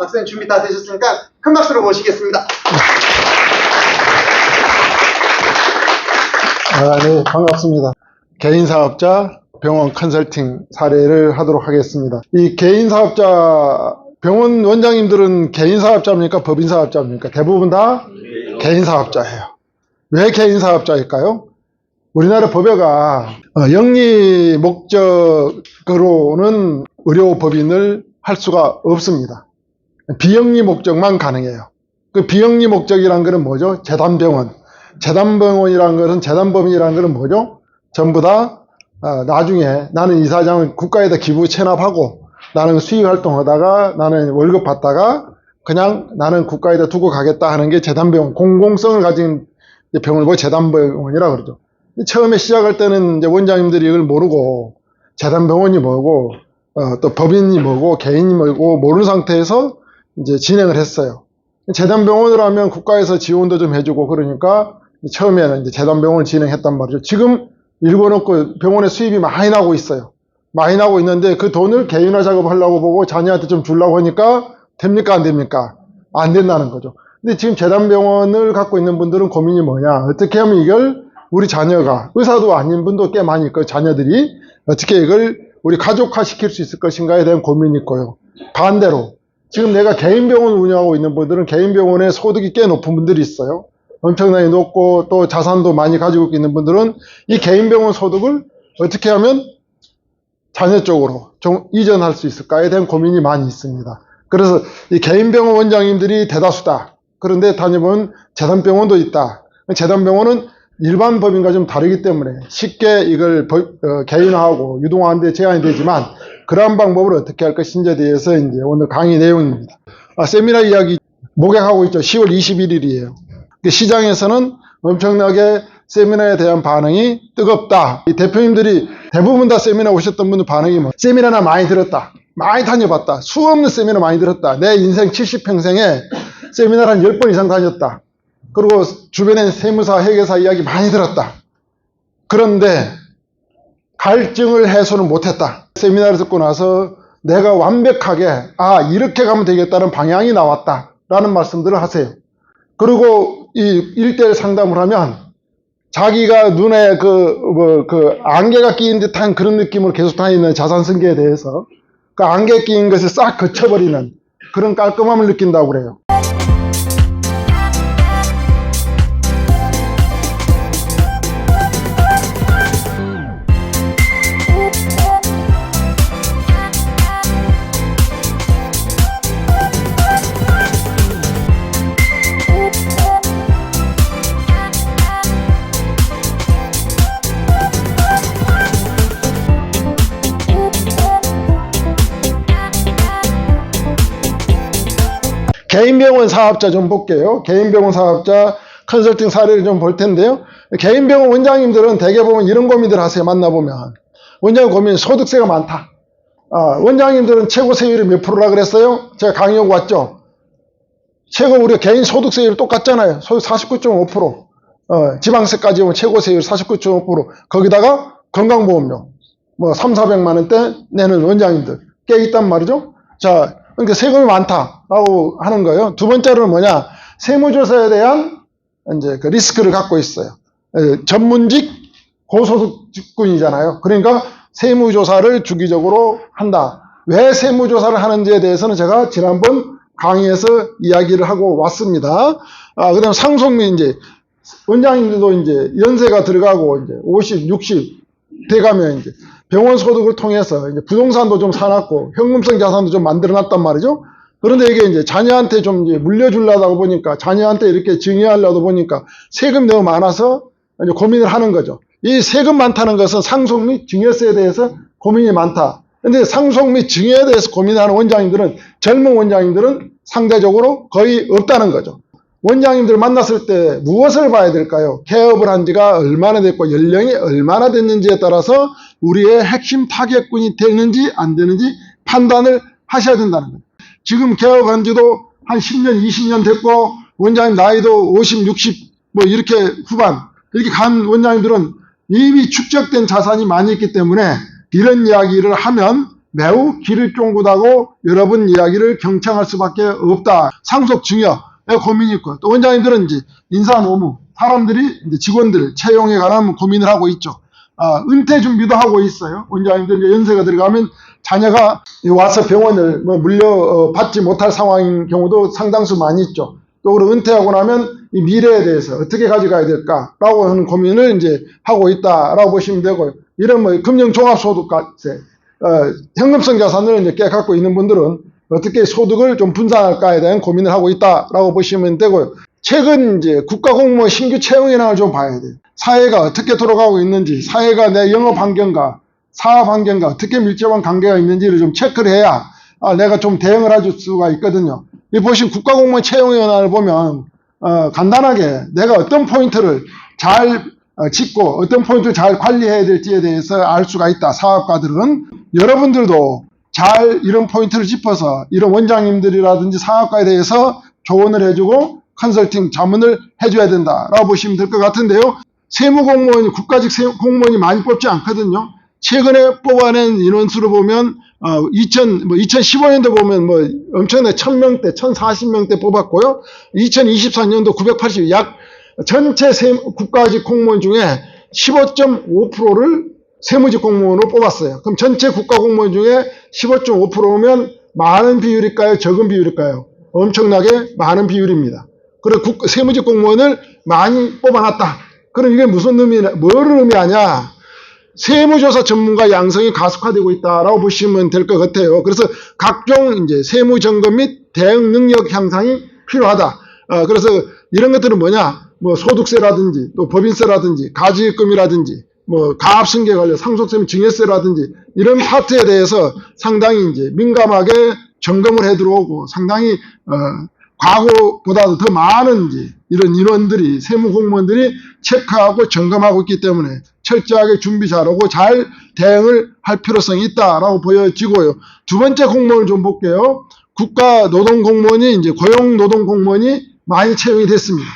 박사님 준비 다 되셨으니까 큰 박수로 모시겠습니다. 아, 네, 반갑습니다. 개인 사업자 병원 컨설팅 사례를 하도록 하겠습니다. 이 개인 사업자 병원 원장님들은 개인 사업자입니까? 법인 사업자입니까? 대부분 다 개인 사업자예요. 왜 개인 사업자일까요? 우리나라 법에가 어, 영리 목적으로는 의료법인을 할 수가 없습니다. 비영리 목적만 가능해요. 그 비영리 목적이란 것은 뭐죠? 재단병원. 재단병원이라는 것은 재단법인이라는 것은 뭐죠? 전부 다 어, 나중에 나는 이사장을 국가에다 기부 체납하고 나는 수익 활동하다가 나는 월급 받다가 그냥 나는 국가에다 두고 가겠다 하는 게 재단병원 공공성을 가진 병원을 뭐 재단병원이라 그러죠. 처음에 시작할 때는 이제 원장님들이 이걸 모르고 재단병원이 뭐고 어, 또 법인이 뭐고 개인이 뭐고 모르는 상태에서 이제 진행을 했어요. 재단병원을 하면 국가에서 지원도 좀 해주고 그러니까 처음에는 이제 재단병원을 진행했단 말이죠. 지금 일궈놓고 병원에 수입이 많이 나고 있어요. 많이 나고 있는데 그 돈을 개인화 작업하려고 보고 자녀한테 좀 주려고 하니까 됩니까 안 됩니까? 안 된다는 거죠. 근데 지금 재단병원을 갖고 있는 분들은 고민이 뭐냐? 어떻게 하면 이걸 우리 자녀가 의사도 아닌 분도 꽤 많이 있고 자녀들이 어떻게 이걸 우리 가족화 시킬 수 있을 것인가에 대한 고민이 있고요. 반대로 지금 내가 개인 병원을 운영하고 있는 분들은 개인 병원에 소득이 꽤 높은 분들이 있어요. 엄청나게 높고 또 자산도 많이 가지고 있는 분들은 이 개인 병원 소득을 어떻게 하면 자녀 쪽으로 좀 이전할 수 있을까에 대한 고민이 많이 있습니다. 그래서 이 개인 병원 원장님들이 대다수다. 그런데 다녀보면 재단병원도 있다. 재단병원은 일반 법인과 좀 다르기 때문에 쉽게 이걸 법- 어, 개인화하고 유동화하는데 제한이 되지만 그러한 방법을 어떻게 할 것인지에 대해서 이제 오늘 강의 내용입니다. 아, 세미나 이야기 목격하고 있죠. 10월 21일이에요. 시장에서는 엄청나게 세미나에 대한 반응이 뜨겁다. 이 대표님들이 대부분 다 세미나 오셨던 분들 반응이 뭐 세미나나 많이 들었다. 많이 다녀봤다. 수없는 세미나 많이 들었다. 내 인생 70평생에 세미나를 한 10번 이상 다녔다. 그리고 주변에 세무사, 회계사 이야기 많이 들었다. 그런데 갈증을 해소는 못했다. 세미나를 듣고 나서 내가 완벽하게 아 이렇게 가면 되겠다는 방향이 나왔다. 라는 말씀들을 하세요. 그리고 이 1대1 상담을 하면 자기가 눈에 그, 뭐, 그 안개가 끼인 듯한 그런 느낌으로 계속 다니는 자산 승계에 대해서 그 안개 끼인 것을 싹 거쳐버리는 그런 깔끔함을 느낀다고 그래요. 개인병원 사업자 좀 볼게요. 개인병원 사업자 컨설팅 사례를 좀 볼 텐데요. 개인병원 원장님들은 대개 보면 이런 고민들 하세요. 만나보면. 원장님 고민 소득세가 많다. 아, 원장님들은 최고 세율이 몇 프로라 그랬어요? 제가 강의하고 왔죠. 최고 우리가 개인 소득세율 똑같잖아요. 소득 49.5%. 어, 지방세까지 오면 최고 세율 49.5%. 거기다가 건강보험료. 뭐 3, 400만 원대 내는 원장님들 꽤 있단 말이죠. 자, 그러니까 세금이 많다라고 하는 거예요. 두 번째로는 뭐냐? 세무조사에 대한 이제 그 리스크를 갖고 있어요. 에, 전문직 고소득 직군이잖아요. 그러니까 세무조사를 주기적으로 한다. 왜 세무조사를 하는지에 대해서는 제가 지난번 강의에서 이야기를 하고 왔습니다. 아, 그 다음 상속민 이제 원장님들도 이제 연세가 들어가고 이제 50, 60 돼가면 이제 병원 소득을 통해서 이제 부동산도 좀 사놨고 현금성 자산도 좀 만들어놨단 말이죠. 그런데 이게 이제 자녀한테 좀 이제 물려주려다 보니까 자녀한테 이렇게 증여하려다 보니까 세금이 너무 많아서 이제 고민을 하는 거죠. 이 세금 많다는 것은 상속 및 증여세에 대해서 고민이 많다. 근데 상속 및 증여에 대해서 고민하는 원장님들은 젊은 원장님들은 상대적으로 거의 없다는 거죠. 원장님들 만났을 때 무엇을 봐야 될까요? 개업을 한 지가 얼마나 됐고 연령이 얼마나 됐는지에 따라서 우리의 핵심 타겟군이 되는지 안 되는지 판단을 하셔야 된다는 거예요. 지금 개업한 지도 한 10년, 20년 됐고 원장님 나이도 50, 60 뭐 이렇게 후반 이렇게 간 원장님들은 이미 축적된 자산이 많이 있기 때문에 이런 이야기를 하면 매우 길을 쫑긋하고 여러분 이야기를 경청할 수밖에 없다. 상속 증여에 고민이 있고 또 원장님들은 이제 인사 노무 사람들이 이제 직원들 채용에 관한 고민을 하고 있죠. 아, 은퇴 준비도 하고 있어요. 원장님들 이제 연세가 들어가면 자녀가 와서 병원을 뭐 물려 어, 받지 못할 상황인 경우도 상당수 많이 있죠. 또 그리고 은퇴하고 나면 이 미래에 대해서 어떻게 가져가야 될까라고 하는 고민을 이제 하고 있다라고 보시면 되고요. 이런 뭐 금융 종합소득세, 어, 현금성 자산을 이제 깨 갖고 있는 분들은 어떻게 소득을 좀 분산할까에 대한 고민을 하고 있다라고 보시면 되고요. 최근 이제 국가공무원 신규 채용 현황을 좀 봐야 돼요. 사회가 어떻게 돌아가고 있는지, 사회가 내 영업 환경과 사업 환경과 어떻게 밀접한 관계가 있는지를 좀 체크를 해야 아, 내가 좀 대응을 할 수가 있거든요. 이 보신 국가공무원 채용 현황을 보면 어, 간단하게 내가 어떤 포인트를 잘 어, 짚고 어떤 포인트를 잘 관리해야 될지에 대해서 알 수가 있다. 사업가들은 여러분들도 잘 이런 포인트를 짚어서 이런 원장님들이라든지 사업가에 대해서 조언을 해주고 컨설팅 자문을 해줘야 된다라고 보시면 될 것 같은데요. 세무공무원이 국가직 세- 공무원이 많이 뽑지 않거든요. 최근에 뽑아낸 인원수를 보면 어, 2000, 뭐 2015년도 보면 뭐 엄청나게 1000명대, 1040명대 뽑았고요. 2024년도 980, 약 전체 세, 국가직 공무원 중에 15.5%를 세무직 공무원으로 뽑았어요. 그럼 전체 국가 공무원 중에 15.5%면 많은 비율일까요? 적은 비율일까요? 엄청나게 많은 비율입니다. 그래 국, 세무직 공무원을 많이 뽑아놨다. 그럼 이게 무슨 의미냐? 뭐를 의미하냐? 세무조사 전문가 양성이 가속화되고 있다라고 보시면 될 것 같아요. 그래서 각종 이제 세무 점검 및 대응 능력 향상이 필요하다. 어, 그래서 이런 것들은 뭐냐? 뭐 소득세라든지 또 법인세라든지 가지금이라든지 뭐 가압승계 관련 상속세 및 증여세라든지 이런 파트에 대해서 상당히 이제 민감하게 점검을 해 들어오고 상당히 어, 과거보다도 더 많은 이제 이런 인원들이 세무 공무원들이 체크하고 점검하고 있기 때문에 철저하게 준비 잘하고 잘 대응을 할 필요성이 있다라고 보여지고요. 두 번째 공무원을 좀 볼게요. 국가 노동 공무원이 이제 고용 노동 공무원이 많이 채용이 됐습니다.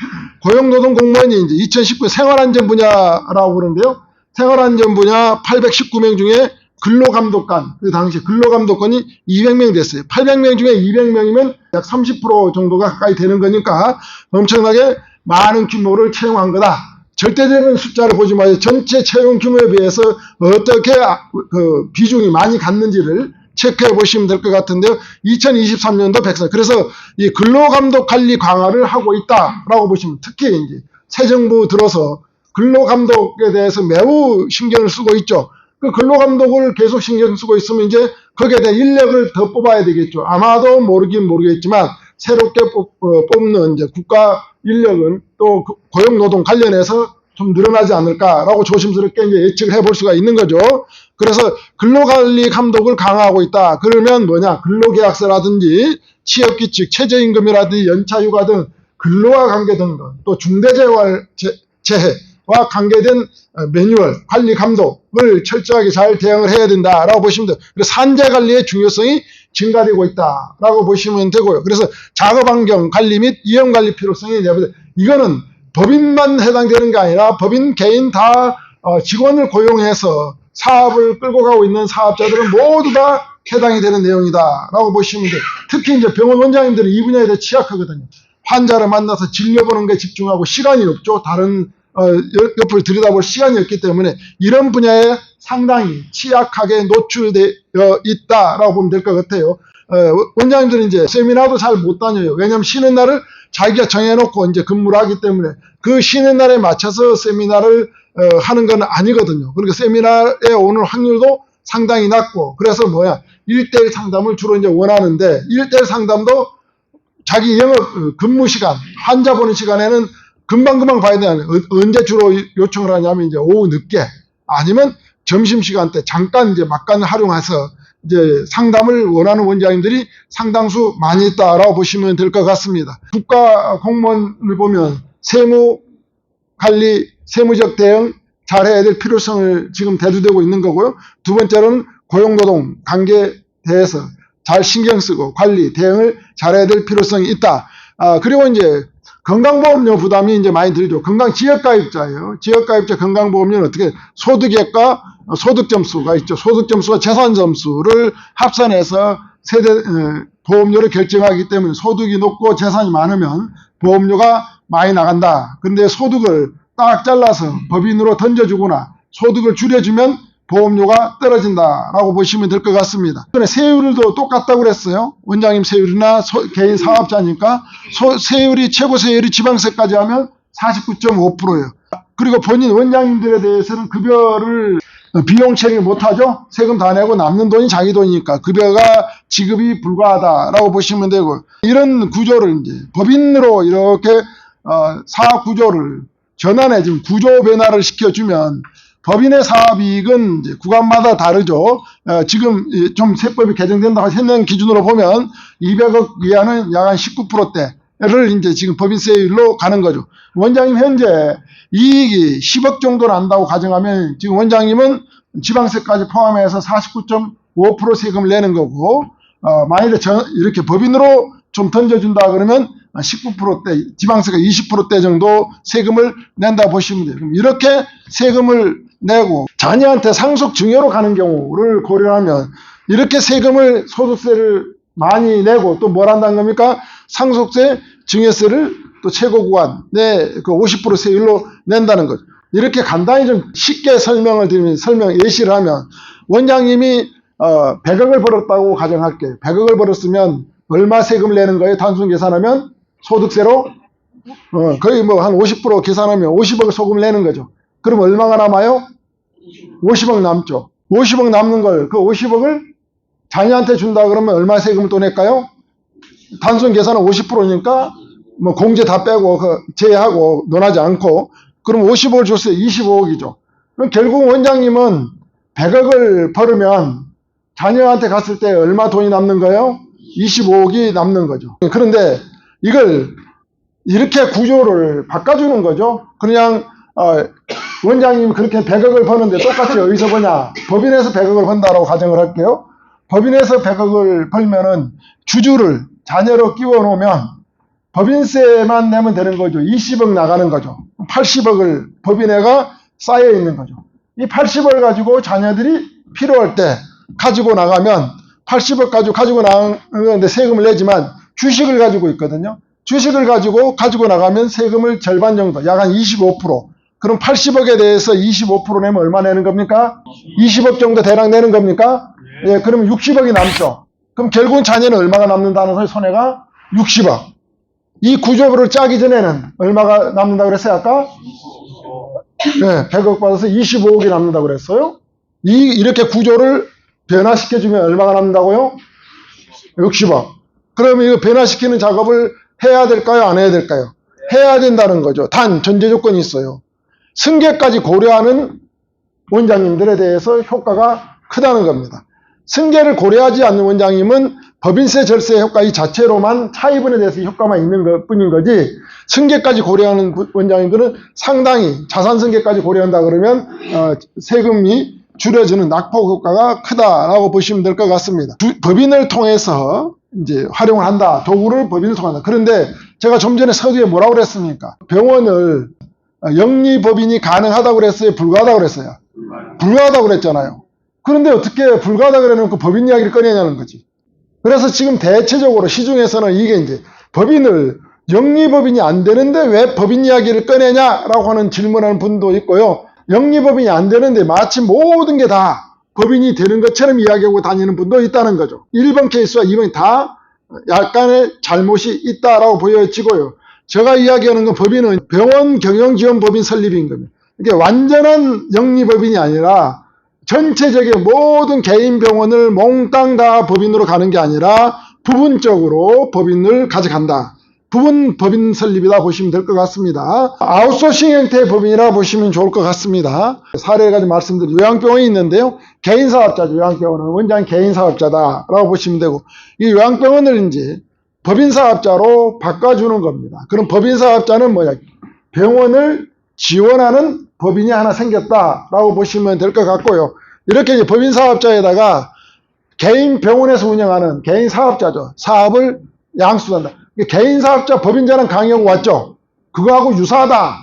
고용 노동 공무원이 이제 2019 생활안전 분야라고 그러는데요. 생활안전 분야 819명 중에 근로감독관, 그 당시 근로감독관이 200명 됐어요. 800명 중에 200명이면 약 30% 정도가 가까이 되는 거니까 엄청나게 많은 규모를 채용한 거다. 절대적인 숫자를 보지 마요. 전체 채용 규모에 비해서 어떻게 아- 그 비중이 많이 갔는지를 체크해 보시면 될 것 같은데요. 2023년도 백선. 그래서 이 근로감독 관리 강화를 하고 있다라고 보시면 특히 이제 새 정부 들어서 근로감독에 대해서 매우 신경을 쓰고 있죠. 그 근로감독을 계속 신경 쓰고 있으면 이제 거기에 대한 인력을 더 뽑아야 되겠죠. 아마도 모르긴 모르겠지만 새롭게 뽑, 는 이제 국가 인력은 또그 고용노동 관련해서 좀 늘어나지 않을까라고 조심스럽게 이제 예측을 해볼 수가 있는 거죠. 그래서 근로관리 감독을 강화하고 있다. 그러면 뭐냐? 근로계약서라든지 취업규칙, 최저임금이라든지 연차휴가 등 근로와 관계된 것, 또 중대재해와 관계된 어, 매뉴얼, 관리 감독을 철저하게 잘 대응을 해야 된다라고 보시면 돼요. 그래서 산재 관리의 중요성이 증가되고 있다라고 보시면 되고요. 그래서 작업 환경 관리 및 이용 관리 필요성이 내부돼 이거는 법인만 해당되는 게 아니라 법인 개인 다 어, 직원을 고용해서 사업을 끌고 가고 있는 사업자들은 모두 다 해당이 되는 내용이다라고 보시면 돼요. 특히 이제 병원 원장님들은 이 분야에 대해 취약하거든요. 환자를 만나서 진료보는 게 집중하고 시간이 없죠. 다른 어, 옆- 옆을 들여다볼 시간이 없기 때문에 이런 분야에 상당히 취약하게 노출되어 있다라고 보면 될 것 같아요. 어, 원장님들은 이제 세미나도 잘 못 다녀요. 왜냐하면 쉬는 날을 자기가 정해놓고 이제 근무를 하기 때문에 그 쉬는 날에 맞춰서 세미나를 어, 하는 건 아니거든요. 그러니까 세미나에 오는 확률도 상당히 낮고 그래서 뭐야 1대1 상담을 주로 이제 원하는데 1대1 상담도 자기 영업 어, 근무 시간 환자 보는 시간에는 금방금방 봐야 되는 어, 언제 주로 요청을 하냐면 이제 오후 늦게 아니면 점심 시간 때 잠깐 이제 막간을 활용해서 이제 상담을 원하는 원장님들이 상당수 많이 있다라고 보시면 될 것 같습니다. 국가 공무원을 보면 세무 관리, 세무적 대응 잘해야 될 필요성을 지금 대두되고 있는 거고요. 두 번째로는 고용노동 관계에 대해서 잘 신경 쓰고 관리, 대응을 잘해야 될 필요성이 있다. 아, 그리고 이제 건강보험료 부담이 이제 많이 들죠. 건강 지역가입자예요. 지역가입자 건강보험료는 어떻게 소득액과 소득 점수가 있죠. 소득 점수와 재산 점수를 합산해서 세대 에, 보험료를 결정하기 때문에 소득이 높고 재산이 많으면 보험료가 많이 나간다. 근데 소득을 딱 잘라서 법인으로 던져주거나 소득을 줄여주면 보험료가 떨어진다라고 보시면 될 것 같습니다. 이번에 세율도 똑같다고 그랬어요. 원장님 세율이나 소- 개인 사업자니까 소- 세율이 최고 세율이 지방세까지 하면 49.5%예요. 그리고 본인 원장님들에 대해서는 급여를 비용 처리 못하죠. 세금 다 내고 남는 돈이 자기 돈이니까 급여가 지급이 불가하다라고 보시면 되고 이런 구조를 이제 법인으로 이렇게 어, 사업 구조를 전환해 지금 구조 변화를 시켜주면 법인의 사업이익은 구간마다 다르죠. 어, 지금 이- 좀 세법이 개정된다고 했는 기준으로 보면 200억 이하는 약 한 19%대를 이제 지금 법인세율로 가는 거죠. 원장님 현재 이익이 10억 정도 난다고 가정하면 지금 원장님은 지방세까지 포함해서 49.5% 세금을 내는 거고 어, 만일에 저- 이렇게 법인으로 좀 던져준다 그러면 19%대, 지방세가 20%대 정도 세금을 낸다 보시면 돼요. 그럼 이렇게 세금을 내고 자녀한테 상속 증여로 가는 경우를 고려하면 이렇게 세금을 소득세를 많이 내고 또 뭘 한다는 겁니까? 상속세, 증여세를 또 최고 구간 내그50% 세율로 낸다는 거죠. 이렇게 간단히 좀 쉽게 설명을 드리면 설명 예시를 하면 원장님이 어 100억을 벌었다고 가정할게요. 100억을 벌었으면 얼마 세금을 내는 거예요? 단순 계산하면 소득세로 어, 거의 뭐 한 50% 계산하면 50억을 소금을 내는 거죠. 그럼 얼마가 남아요? 50억 남죠. 50억 남는 걸, 그 50억을 자녀한테 준다 그러면 얼마 세금을 또 낼까요? 단순 계산은 50%니까 뭐 공제 다 빼고 그 제외하고 논하지 않고 그럼 50억을 줬어요. 25억이죠. 그럼 결국 원장님은 100억을 벌으면 자녀한테 갔을 때 얼마 돈이 남는 거예요? 25억이 남는 거죠. 그런데 이걸 이렇게 구조를 바꿔주는 거죠. 그냥 어, 원장님이 그렇게 100억을 버는데 똑같이 어디서 버냐? 법인에서 100억을 번다라고 가정을 할게요. 법인에서 100억을 벌면은 주주를 자녀로 끼워 놓으면 법인세만 내면 되는 거죠. 20억 나가는 거죠. 80억을 법인회가 쌓여 있는 거죠. 이 80억을 가지고 자녀들이 필요할 때 가지고 나가면 80억 가지고 가지고 나가는데 세금을 내지만 주식을 가지고 있거든요. 주식을 가지고 가지고 나가면 세금을 절반 정도, 약 한 25%. 그럼 80억에 대해서 25% 내면 얼마 내는 겁니까? 20억 정도 대략 내는 겁니까? 예, 그럼 60억이 남죠. 그럼 결국은 자녀는 얼마가 남는다는 소리, 손해가 60억. 이 구조를 짜기 전에는 얼마가 남는다고 그랬어요, 아까? 네, 100억 받아서 25억이 남는다고 그랬어요. 이, 이렇게 구조를 변화시켜주면 얼마가 남는다고요? 60억. 그러면 이거 변화시키는 작업을 해야 될까요? 안 해야 될까요? 해야 된다는 거죠. 단, 전제 조건이 있어요. 승계까지 고려하는 원장님들에 대해서 효과가 크다는 겁니다. 승계를 고려하지 않는 원장님은 법인세 절세 효과 이 자체로만 차입원에 대해서 효과만 있는 것 뿐인 거지 승계까지 고려하는 구- 원장님들은 상당히 자산 승계까지 고려한다 그러면 어, 세금이 줄여지는 낙폭 효과가 크다라고 보시면 될 것 같습니다. 두- 법인을 통해서 이제 활용을 한다. 도구를 법인을 통한다. 그런데 제가 좀 전에 서두에 뭐라고 그랬습니까? 병원을 어, 영리법인이 가능하다고 그랬어요? 불가하다고 그랬어요? 불가하다고 그랬잖아요. 그런데 어떻게 불가하다고 그래놓고 법인 이야기를 꺼내냐는 거지. 그래서 지금 대체적으로 시중에서는 이게 이제 법인을 영리법인이 안 되는데 왜 법인 이야기를 꺼내냐라고 하는 질문하는 분도 있고요. 영리법인이 안 되는데 마치 모든 게 다 법인이 되는 것처럼 이야기하고 다니는 분도 있다는 거죠. 1번 케이스와 2번이 다 약간의 잘못이 있다라고 보여지고요. 제가 이야기하는 건 법인은 병원 경영지원 법인 설립인 겁니다. 이게 완전한 영리법인이 아니라 전체적인 모든 개인 병원을 몽땅 다 법인으로 가는 게 아니라 부분적으로 법인을 가져간다. 부분 법인 설립이다 보시면 될 것 같습니다. 아웃소싱 형태의 법인이라 보시면 좋을 것 같습니다. 사례를 가지고 말씀드린 요양병원이 있는데요. 개인 사업자죠. 요양병원은 원장 개인 사업자다라고 보시면 되고 이 요양병원을 이제 법인 사업자로 바꿔주는 겁니다. 그럼 법인 사업자는 뭐냐? 병원을 지원하는 법인이 하나 생겼다라고 보시면 될 것 같고요. 이렇게 이제 법인 사업자에다가 개인 병원에서 운영하는 개인 사업자죠. 사업을 양수한다. 개인 사업자 법인자는 강의하고 왔죠. 그거하고 유사하다.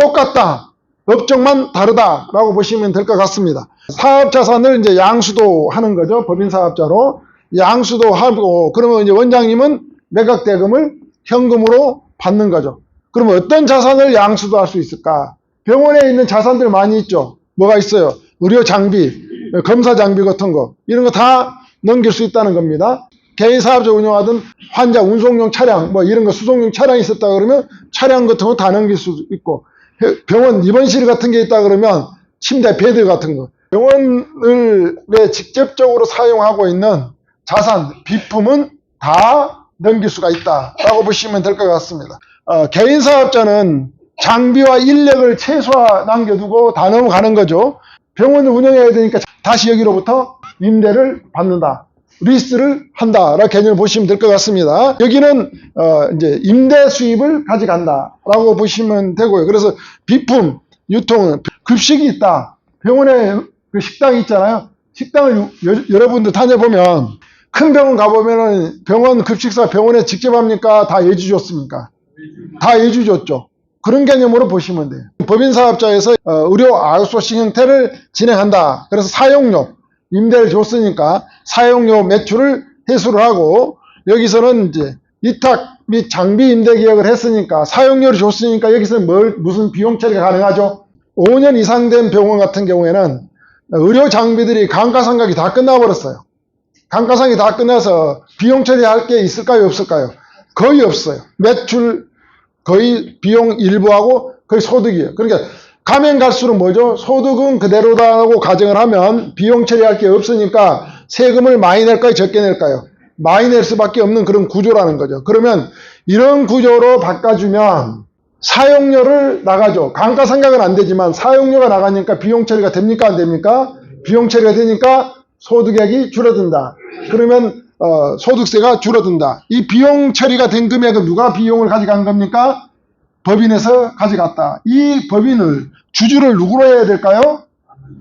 똑같다. 업종만 다르다라고 보시면 될 것 같습니다. 사업 자산을 이제 양수도 하는 거죠. 법인 사업자로 양수도 하고 그러면 이제 원장님은 매각 대금을 현금으로 받는 거죠. 그러면 어떤 자산을 양수도 할 수 있을까? 병원에 있는 자산들 많이 있죠. 뭐가 있어요? 의료 장비, 검사 장비 같은 거 이런 거 다 넘길 수 있다는 겁니다. 개인 사업자 운영하던 환자 운송용 차량 뭐 이런 거 수송용 차량이 있었다 그러면 차량 같은 거 다 넘길 수 있고 병원 입원실 같은 게 있다 그러면 침대 베드 같은 거 병원을 왜 직접적으로 사용하고 있는 자산 비품은 다 넘길 수가 있다라고 보시면 될 것 같습니다. 어, 개인 사업자는 장비와 인력을 최소화 남겨두고 다 넘어가는 거죠. 병원을 운영해야 되니까 다시 여기로부터 임대를 받는다. 리스를 한다. 라는 개념을 보시면 될 것 같습니다. 여기는, 어, 이제 임대 수입을 가져간다. 라고 보시면 되고요. 그래서 비품, 유통, 급식이 있다. 병원에 그 식당이 있잖아요. 식당을 여- 여러분들 다녀보면 큰 병원 가보면은 병원 급식사 병원에 직접 합니까? 다 예주 줬습니까? 다 예주 줬죠. 그런 개념으로 보시면 돼요. 법인 사업자에서 어, 의료 아웃소싱 형태를 진행한다. 그래서 사용료, 임대를 줬으니까 사용료 매출을 회수를 하고 여기서는 이제 위탁 및 장비 임대 계약을 했으니까 사용료를 줬으니까 여기서 뭘 무슨 비용 처리가 가능하죠? 5년 이상 된 병원 같은 경우에는 의료 장비들이 감가상각이 다 끝나버렸어요. 감가상이 다 끝나서 비용 처리할 게 있을까요? 없을까요? 거의 없어요. 매출 거의 비용 일부하고 거의 소득이에요. 그러니까 가면 갈수록 뭐죠? 소득은 그대로다라고 가정을 하면 비용 처리할 게 없으니까 세금을 많이 낼까요? 적게 낼까요? 많이 낼 수밖에 없는 그런 구조라는 거죠. 그러면 이런 구조로 바꿔주면 사용료를 나가죠. 감가상각은 안 되지만 사용료가 나가니까 비용 처리가 됩니까? 안 됩니까? 비용 처리가 되니까 소득액이 줄어든다. 그러면 어, 소득세가 줄어든다. 이 비용 처리가 된 금액은 누가 비용을 가져간 겁니까? 법인에서 가져갔다. 이 법인을 주주를 누구로 해야 될까요?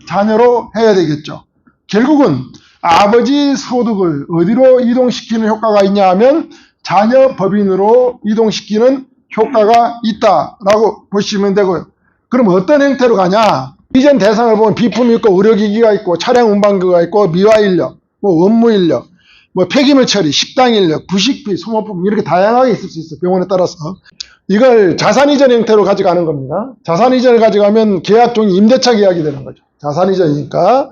자녀로 해야 되겠죠. 결국은 아버지 소득을 어디로 이동시키는 효과가 있냐 하면 자녀 법인으로 이동시키는 효과가 있다라고 보시면 되고요. 그럼 어떤 형태로 가냐? 이전 대상을 보면 비품이 있고 의료기기가 있고 차량 운반기가 있고 미화 인력, 뭐 업무 인력, 뭐 폐기물 처리, 식당 인력, 부식비, 소모품 이렇게 다양하게 있을 수 있어요. 병원에 따라서. 이걸 자산 이전 형태로 가져가는 겁니다. 자산 이전을 가져가면 계약 종이 임대차 계약이 되는 거죠. 자산 이전이니까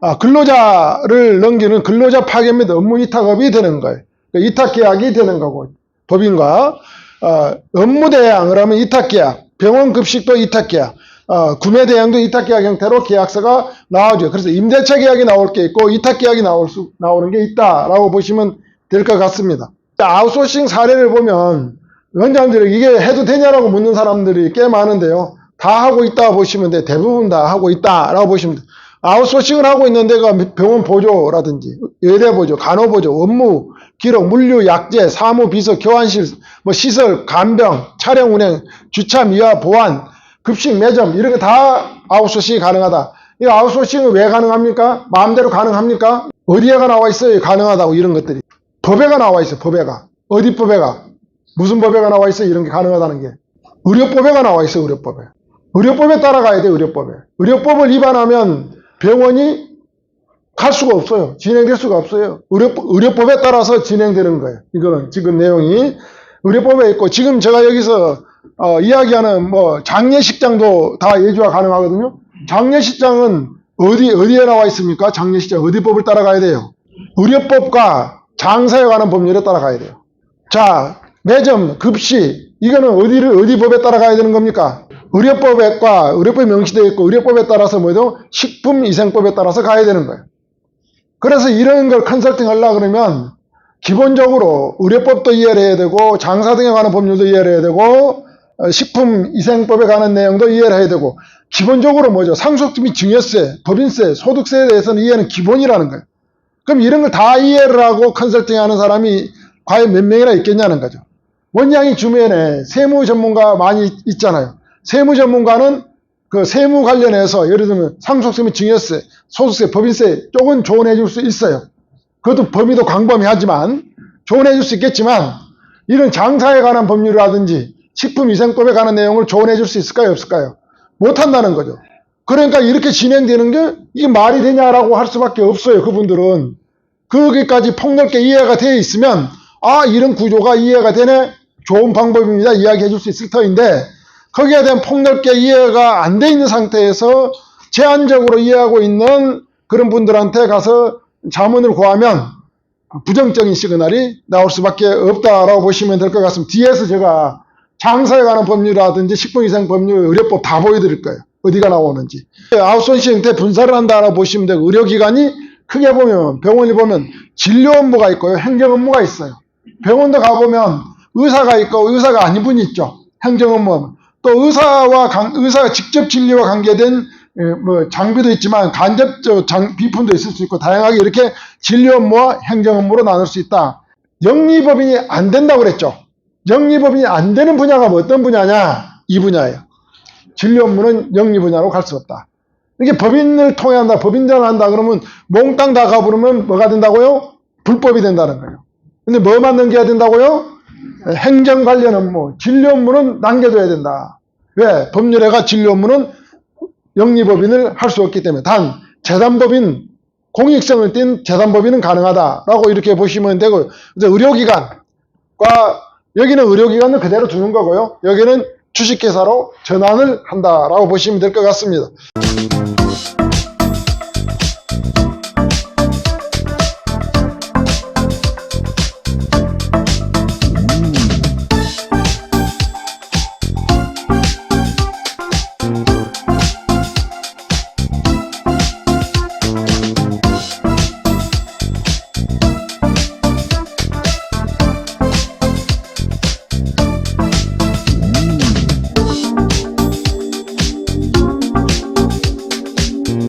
아, 근로자를 넘기는 근로자 파견 및 업무 위탁업이 되는 거예요. 그러니까 이탁 계약이 되는 거고 법인과 어, 업무 대행을 하면 이탁 계약, 병원 급식도 이탁 계약, 어, 구매 대행도 이탁 계약 형태로 계약서가 나오죠. 그래서 임대차 계약이 나올 게 있고 이탁 계약이 나올 수 나오는 게 있다라고 보시면 될 것 같습니다. 아웃소싱 사례를 보면 원장들이 이게 해도 되냐라고 묻는 사람들이 꽤 많은데요. 다 하고 있다 보시면 돼. 대부분 다 하고 있다라고 보시면 돼. 아웃소싱을 하고 있는 데가 병원 보조라든지 의대 보조, 간호 보조, 업무, 기록, 물류, 약재, 사무, 비서, 교환실, 뭐 시설, 간병, 차량 운행, 주차, 미화, 보안, 급식, 매점 이런 거다 아웃소싱이 가능하다. 이 아웃소싱은 왜 가능합니까? 마음대로 가능합니까? 어디에가 나와 있어요? 가능하다고 이런 것들이. 법에가 나와 있어요. 법에가. 어디 법에가? 무슨 법에가 나와 있어요? 이런 게 가능하다는 게. 의료법에가 나와 있어요. 의료법에. 의료법에 따라가야 돼요. 의료법에. 의료법을 위반하면 병원이 갈 수가 없어요. 진행될 수가 없어요. 의료법, 의료법에 따라서 진행되는 거예요. 이거는 지금 내용이 의료법에 있고 지금 제가 여기서 어, 이야기하는 뭐 장례식장도 다 예주가 가능하거든요. 장례식장은 어디 어디에 나와 있습니까? 장례식장 어디 법을 따라가야 돼요? 의료법과 장사에 관한 법률에 따라가야 돼요. 자, 매점, 급식 이거는 어디를 어디 법에 따라가야 되는 겁니까? 의료법과 의료법이 명시되어 있고 의료법에 따라서 뭐죠? 식품위생법에 따라서 가야 되는 거예요. 그래서 이런 걸 컨설팅 하려 그러면 기본적으로 의료법도 이해를 해야 되고 장사 등에 관한 법률도 이해를 해야 되고 어, 식품 위생법에 관한 내용도 이해를 해야 되고 기본적으로 뭐죠? 상속세 및 증여세, 법인세, 소득세에 대해서는 이해는 기본이라는 거예요. 그럼 이런 걸 다 이해를 하고 컨설팅 하는 사람이 과연 몇 명이나 있겠냐는 거죠. 원장이 주변에 세무 전문가 많이 있잖아요. 세무 전문가는 그 세무 관련해서 예를 들면 상속세 및 증여세, 소득세, 법인세 쪽은 조언해 줄 수 있어요. 그것도 범위도 광범위하지만 조언해 줄 수 있겠지만 이런 장사에 관한 법률이라든지 식품위생법에 관한 내용을 조언해 줄 수 있을까요? 없을까요? 못한다는 거죠. 그러니까 이렇게 진행되는 게 이게 말이 되냐라고 할 수밖에 없어요. 그분들은. 거기까지 폭넓게 이해가 되어 있으면 아 이런 구조가 이해가 되네 좋은 방법입니다 이야기해 줄 수 있을 터인데 거기에 대한 폭넓게 이해가 안 돼 있는 상태에서 제한적으로 이해하고 있는 그런 분들한테 가서 자문을 구하면 부정적인 시그널이 나올 수밖에 없다라고 보시면 될 것 같습니다. 뒤에서 제가 장사에 관한 법률이라든지 식품위생 법률, 의료법 다 보여드릴 거예요. 어디가 나오는지. 아웃소싱 형태 분사를 한다라고 보시면 되고 의료기관이 크게 보면 병원이 보면 진료 업무가 있고요. 행정 업무가 있어요. 병원도 가보면 의사가 있고 의사가 아닌 분이 있죠. 행정 업무. 또 의사와 관- 의사가 직접 진료와 관계된 예, 뭐 장비도 있지만 간접적 장, 비품도 있을 수 있고 다양하게 이렇게 진료 업무와 행정 업무로 나눌 수 있다. 영리법인이 안 된다고 그랬죠. 영리법인이 안 되는 분야가 뭐 어떤 분야냐? 이 분야예요. 진료 업무는 영리 분야로 갈 수 없다. 이게 법인을 통해 한다, 법인전을 한다 그러면 몽땅 다 가부르면 뭐가 된다고요? 불법이 된다는 거예요. 근데 뭐만 넘겨야 된다고요? 행정 관련 업무, 진료 업무는 남겨둬야 된다. 왜? 법률에가 진료 업무는 영리법인을 할 수 없기 때문에 단 재단법인 공익성을 띤 재단법인은 가능하다라고 이렇게 보시면 되고 이제 의료기관과 여기는 의료기관을 그대로 두는 거고요. 여기는 주식회사로 전환을 한다라고 보시면 될 것 같습니다.